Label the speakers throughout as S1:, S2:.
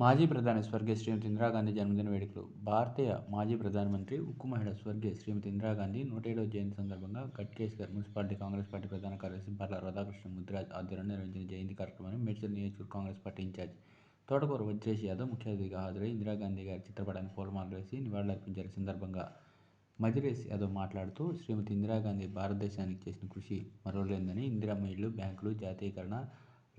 S1: మాజీ ప్రధాని స్వర్గీయ శ్రీమతి ఇందిరాగాంధీ జన్మదిన వేడుకలు. భారతీయ మాజీ ప్రధానమంత్రి ఉక్కు మహిళ స్వర్గీయ శ్రీమతి ఇందిరాగాంధీ నూట ఏడవ జయంతి సందర్భంగా గట్కేశ్వర్ మున్సిపాలిటీ కాంగ్రెస్ పార్టీ ప్రధాన కార్యదర్శి బర్ల రాధాకృష్ణ ముద్రాజ్ ఆధ్వర్యంలో నిర్వహించిన జయంతి కార్యక్రమాన్ని మేడ్చల్ నియోజకవర్గ కాంగ్రెస్ పార్టీ ఇన్ఛార్జ్ తోటకూర వజ్రేష్ యాదవ్ ముఖ్య అతిథిగా హాజరై ఇందిరాగాంధీ గారి చిత్రపటానికి పూలమాలలు వేసి నివాళులర్పించారు సందర్భంగా మజిరేష్ యాదవ్ మాట్లాడుతూ శ్రీమతి ఇందిరాగాంధీ భారతదేశానికి చేసిన కృషి మరోలేందని ఇందిరా మహిళలు బ్యాంకులు జాతీయకరణ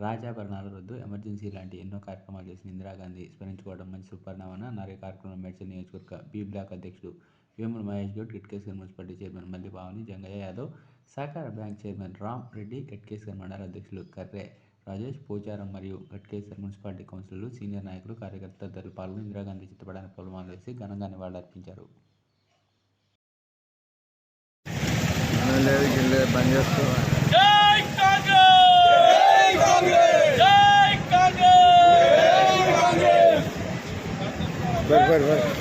S1: రాజాభరణాల రద్దు ఎమర్జెన్సీ లాంటి ఎన్నో కార్యక్రమాలు చేసిన ఇందిరాగాంధీ స్మరించుకోవడం మంచి సుపరిణామన నారే కార్యక్రమం మేడ్చల్ నియోజకవర్గ బి బ్లాక్ అధ్యక్షుడు వేముల మహేష్ గౌడ్ గట్కేశ్వర్ మున్సిపాలిటీ చైర్మన్ మల్లి భావని జంగయ్య యాదవ్ సహకార బ్యాంక్ చైర్మన్ రామ్ రెడ్డి గట్కేశ్వర్ మండల అధ్యక్షులు కర్రే రాజేష్ పోచారం మరియు గట్కేశ్వర్ మున్సిపాలిటీ కౌన్సిలర్లు సీనియర్ నాయకులు కార్యకర్తలు తదితరులు పాల్గొని ఇందిరాగాంధీ చిత్రపటానికి పూలమాలలు వేసి ఘనంగా నివాళులర్పించారు
S2: లేదు வருவார்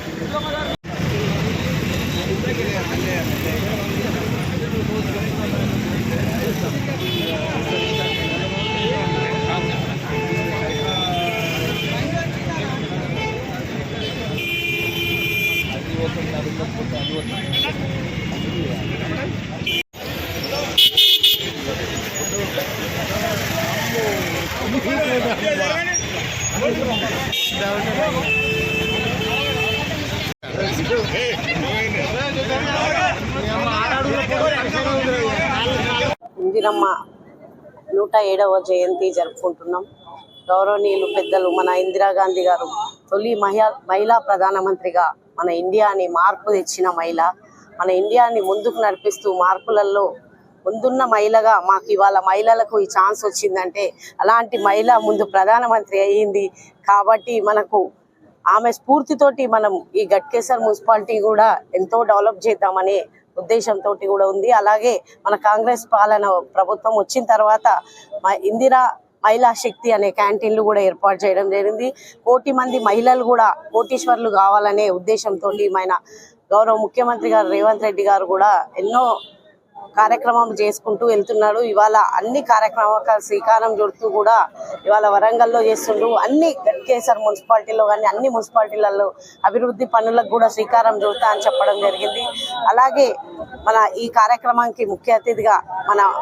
S3: ఇందిరమ్మ నూట ఏడవ జయంతి జరుపుకుంటున్నాం. గౌరవనీయులు పెద్దలు మన ఇందిరాగాంధీ గారు తొలి మహిళా మహిళా ప్రధానమంత్రిగా మన ఇండియాని మార్పు తెచ్చిన మహిళ. మన ఇండియాని ముందుకు నడిపిస్తూ మార్పులలో ముందున్న మహిళగా మాకు ఇవాళ మహిళలకు ఈ ఛాన్స్ వచ్చిందంటే అలాంటి మహిళ ముందు ప్రధానమంత్రి అయ్యింది. కాబట్టి మనకు ఆమె స్ఫూర్తితోటి మనం ఈ గట్కేసర్ మున్సిపాలిటీ కూడా ఎంతో డెవలప్ చేద్దామనే ఉద్దేశంతో కూడా ఉంది. అలాగే మన కాంగ్రెస్ పాలన ప్రభుత్వం వచ్చిన తర్వాత ఇందిరా మహిళా శక్తి అనే క్యాంటీన్లు కూడా ఏర్పాటు చేయడం జరిగింది. కోటి మంది మహిళలు కూడా కోటీశ్వర్లు కావాలనే ఉద్దేశంతో మన గౌరవ ముఖ్యమంత్రి గారు రేవంత్ రెడ్డి గారు కూడా ఎన్నో కార్యక్రమం చేసుకుంటూ వెళ్తున్నాడు. ఇవాళ అన్ని కార్యక్రమాలకు శ్రీకారం చుడుతూ కూడా ఇవాళ వరంగల్లో చేస్తుండ్రు అన్ని గట్కేసర్ మున్సిపాలిటీలో కానీ అన్ని మున్సిపాలిటీలలో అభివృద్ధి పనులకు కూడా శ్రీకారం చుడతా అని చెప్పడం జరిగింది. అలాగే మన ఈ కార్యక్రమానికి ముఖ్య అతిథిగా మన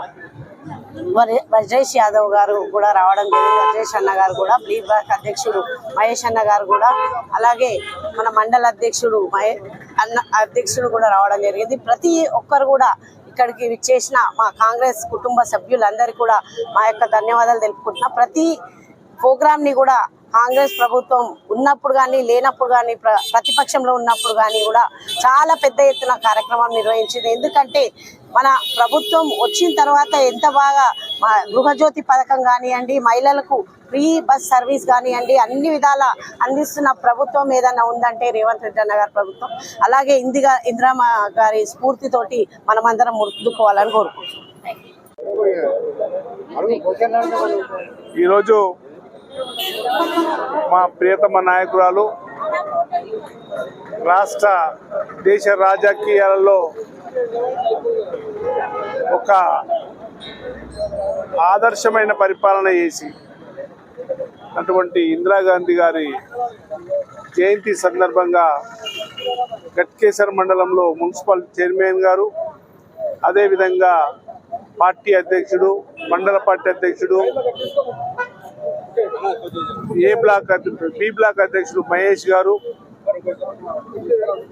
S3: వర- వజ్రేష్ యాదవ్ గారు కూడా రావడం జరిగింది. వజ్రేష్ అన్న గారు కూడా బ్లీ బ్లాక్ అధ్యక్షుడు మహేష్ అన్న గారు కూడా అలాగే మన మండల అధ్యక్షుడు మహే అన్న అధ్యక్షుడు కూడా రావడం జరిగింది. ప్రతి ఒక్కరు కూడా ఇక్కడికి విచ్చేసిన మా కాంగ్రెస్ కుటుంబ సభ్యులందరికీ కూడా మా యొక్క ధన్యవాదాలు తెలుపుకుంటున్నా. ప్రతి ప్రోగ్రామ్ని కూడా కాంగ్రెస్ ప్రభుత్వం ఉన్నప్పుడు కానీ లేనప్పుడు కానీ ప్ర- ప్రతిపక్షంలో ఉన్నప్పుడు కానీ కూడా చాలా పెద్ద ఎత్తున కార్యక్రమం నిర్వహించింది. ఎందుకంటే మన ప్రభుత్వం వచ్చిన తర్వాత ఎంత బాగా మా గృహజ్యోతి పథకం కానివ్వండి మహిళలకు ఫ్రీ బస్ సర్వీస్ కానివ్వండి అన్ని విధాల అందిస్తున్న ప్రభుత్వం ఏదైనా ఉందంటే రేవంత్ రెడ్డి అన్న గారి ప్రభుత్వం. అలాగే ఇందిగా ఇందిరామ గారి స్ఫూర్తితోటి మనమందరం ముందుకోవాలని కోరుకుంటున్నాం.
S4: ఈరోజు మా ప్రియతమ నాయకురాలు రాష్ట్ర దేశ రాజకీయాలలో ఒక ఆదర్శమైన పరిపాలన చేసి అటువంటి ఇందిరాగాంధీ గారి జయంతి సందర్భంగా గట్కేసర్ మండలంలో మున్సిపల్ చైర్మన్ గారు అదేవిధంగా పార్టీ అధ్యక్షుడు మండల పార్టీ అధ్యక్షుడు ఏ బ్లాక్ బి బ్లాక్ అధ్యక్షుడు మహేష్ గారు.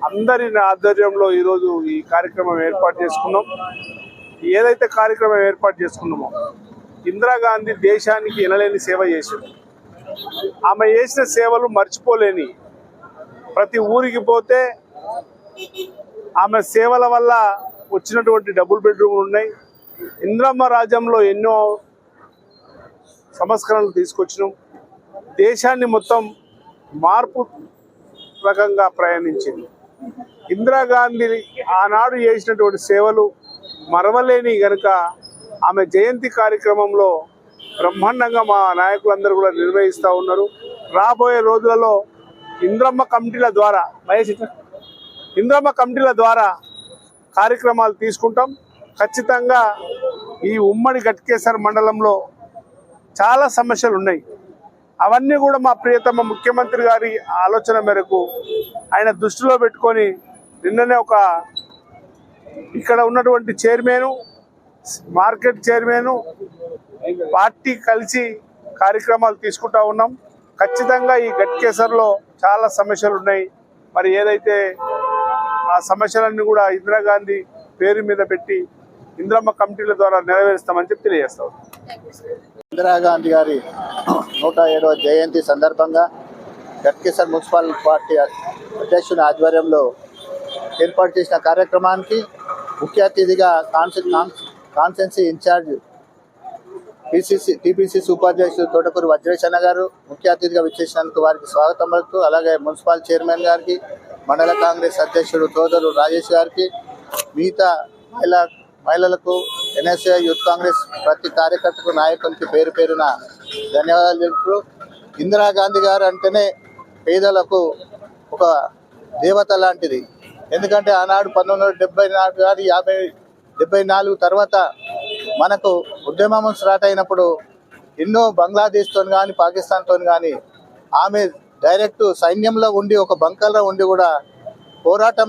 S4: అందరి ఆధ్వర్యంలో ఈరోజు ఈ కార్యక్రమం ఏర్పాటు చేసుకున్నాం. ఏదైతే కార్యక్రమం ఏర్పాటు చేసుకున్నామో ఇందిరాగాంధీ దేశానికి ఎనలేని సేవ చేసింది. ఆమె చేసిన సేవలు మర్చిపోలేని. ప్రతి ఊరికి పోతే ఆమె సేవల వల్ల వచ్చినటువంటి డబుల్ బెడ్రూమ్లు ఉన్నాయి. ఇంద్రమ్మ రాజ్యంలో ఎన్నో సంస్కరణలు తీసుకొచ్చినాం. దేశాన్ని మొత్తం మార్పు రకంగా ప్రయాణించింది. ఇందిరాగాంధీ ఆనాడు చేసినటువంటి సేవలు మరవలేని గనుక ఆమె జయంతి కార్యక్రమంలో బ్రహ్మాండంగా మా నాయకులందరూ కూడా నిర్వహిస్తూ ఉన్నారు. రాబోయే రోజులలో ఇంద్రమ్మ కమిటీల ద్వారా మహేష్ ఇంద్రమ్మ కమిటీల ద్వారా కార్యక్రమాలు తీసుకుంటాం. ఖచ్చితంగా ఈ ఉమ్మడి గట్కేశ్వర మండలంలో చాలా సమస్యలు ఉన్నాయి. అవన్నీ కూడా మా ప్రియతమ ముఖ్యమంత్రి గారి ఆలోచన మేరకు ఆయన దృష్టిలో పెట్టుకొని నిన్ననే ఒక ఇక్కడ ఉన్నటువంటి చైర్మను మార్కెట్ చైర్మన్ పార్టీ కలిసి కార్యక్రమాలు తీసుకుంటా ఉన్నాం. ఖచ్చితంగా ఈ గట్కేసర్లో చాలా సమస్యలు ఉన్నాయి. మరి ఏదైతే ఆ సమస్యలన్నీ కూడా ఇందిరాగాంధీ పేరు మీద పెట్టి ఇంద్రమ్మ కమిటీల ద్వారా నెరవేరుస్తామని చెప్పి తెలియజేస్తాం
S2: ఇందిరాగాంధీ గారి నూట ఏడవ జయంతి సందర్భంగా గట్కేసర్ మున్సిపల్ పార్టీ అధ్యక్షుని ఆధ్వర్యంలో ఏర్పాటు చేసిన కార్యక్రమానికి ముఖ్య అతిథిగా కాన్సెన్ constituency in charge PCC TPCC ఉపాధ్యక్షుడు తోటకూరు వజ్రేశన్న గారు ముఖ్య అతిథిగా విచ్చేసినందుకు వారికి స్వాగతం పలుకుతూ అలాగే మున్సిపల్ చైర్మన్ గారికి మండల కాంగ్రెస్ అధ్యక్షుడు సోదరు రాజేష్ గారికి మిగతా మహిళా మహిళలకు ఎన్ఎస్ఏ యూత్ కాంగ్రెస్ ప్రతి కార్యకర్తకు నాయకునికి పేరు పేరున ధన్యవాదాలు తెలుపుతూ ఇందిరాగాంధీ గారు అంటేనే పేదలకు ఒక దేవత లాంటిది. ఎందుకంటే ఆనాడు పంతొమ్మిది వందల డెబ్బై నాలుగు కానీ యాభై డెబ్బై నాలుగు తర్వాత మనకు ఉద్యమం స్టార్ట్ అయినప్పుడు ఎన్నో బంగ్లాదేశ్తో కానీ పాకిస్తాన్తో కానీ ఆమె డైరెక్ట్ సైన్యంలో ఉండి ఒక బంకర్లో ఉండి కూడా పోరాటం